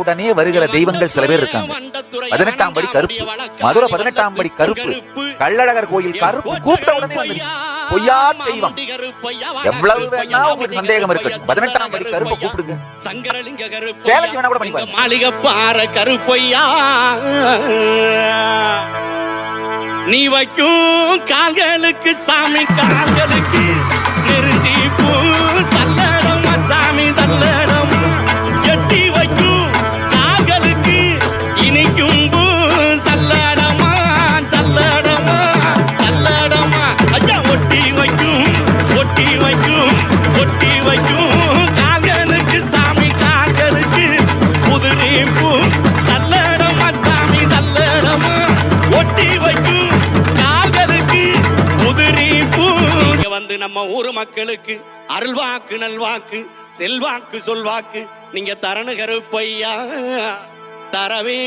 உடனே வருகிற தெய்வங்கள் சில பேர் இருக்காங்க. பதினெட்டாம் படி கருப்பு மதுரை பதினெட்டாம் படி கருப்பு கள்ளழகர் கோயில் கருப்பு கூப்பிட்ட உடனே வந்து பொய்யா தெய்வம். எவ்வளவு வேணா உங்களுக்கு சந்தேகம் இருக்கு பதினெட்டாம் படி கருப்பை கூப்பிடுங்க. சங்கரலிங்க சேலஞ்ச் வேணா கூட பண்ணி பாருங்க. மாளிகை பாற கருப்பையா நீ வைக்கும் கால்களுக்கு சாமி கால்களுக்கு நெருஞ்சி பூ சல்லடம் சாமி சல்லடம். எட்டி வைக்கும் ஒட்டி வைக்கும் ஒட்டி வைக்கும். கால்களுக்கு சாமி கால்களுக்கு புதுநீ பூ சல்லடமா சாமி சல்லடமா ஒட்டி வைக்கும். கால்களுக்கு புதுநீ பூ இங்க வந்து நம்ம ஊர் மக்களுக்கு அருள்வாக்கு நல்வாக்கு செல்வாக்கு சொல்வாக்கு. நீங்க தரணுகரு பையா தரவே